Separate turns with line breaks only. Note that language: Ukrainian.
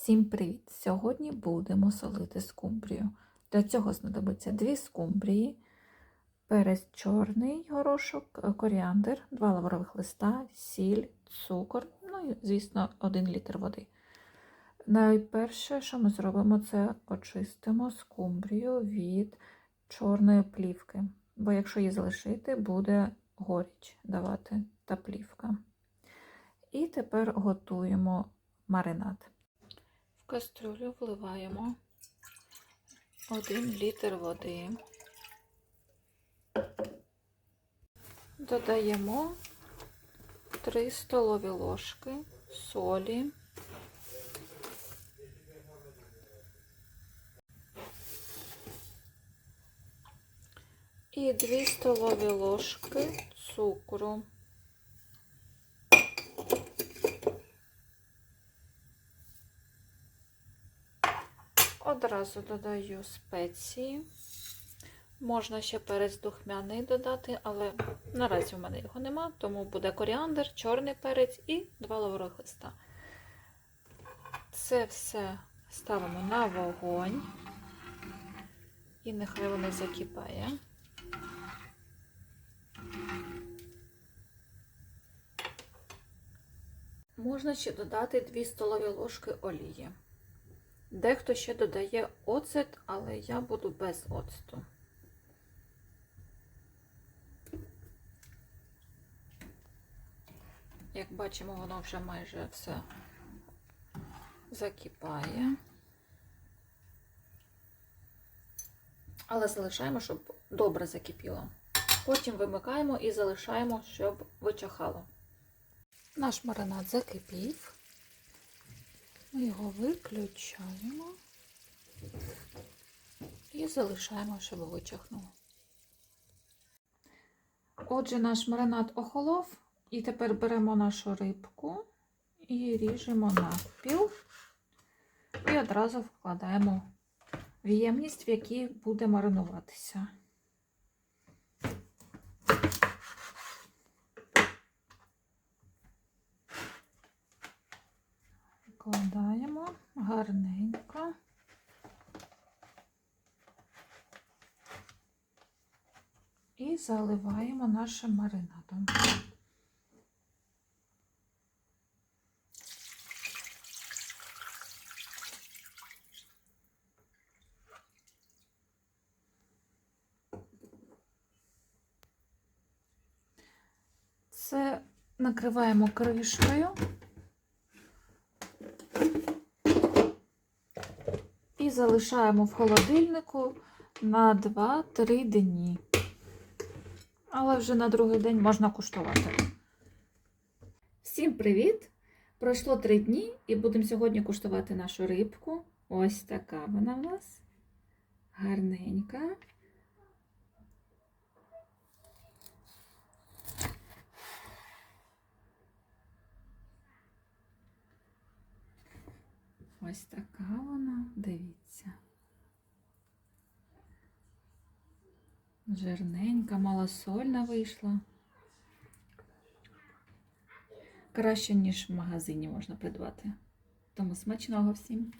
Всім привіт! Сьогодні будемо солити скумбрію. Для цього знадобиться 2 скумбрії, перець чорний горошок, коріандр, 2 лаврових листа, сіль, цукор, ну і, звісно, 1 літр води. Найперше, що ми зробимо, це очистимо скумбрію від чорної плівки, бо якщо її залишити, буде горіч давати та плівка. І тепер готуємо маринад. Кастрюлю вливаємо 1 літр води. Додаємо 3 столові ложки солі. І 2 столові ложки цукру. Одразу додаю спеції. Можна ще перець духмяний додати, але наразі в мене його нема, тому буде коріандр, чорний перець і два лаврових листа. Це все ставимо на вогонь і нехай воно закипає. Можна ще додати 2 столові ложки олії. Дехто ще додає оцет, але я буду без оцту. Як бачимо, воно вже майже все закипає. Але залишаємо, щоб добре закипіло. Потім вимикаємо і залишаємо, щоб вичахало. Наш маринад закипів. Його виключаємо і залишаємо, щоб вичахнуло. Отже, наш маринад охолов, і тепер беремо нашу рибку і ріжемо навпіл, і одразу вкладаємо в ємність, в якій буде маринуватися. Вкладаємо гарненько. І заливаємо нашим маринадом. Це накриваємо кришкою. І залишаємо в холодильнику на 2-3 дні. Але вже на другий день можна куштувати. Всім привіт! Пройшло 3 дні і будемо сьогодні куштувати нашу рибку. Ось така вона в нас. Гарненька. Ось така вона, дивіться. Жирненька, малосольна вийшла. Краще, ніж в магазині можна придбати. Тому смачного всім!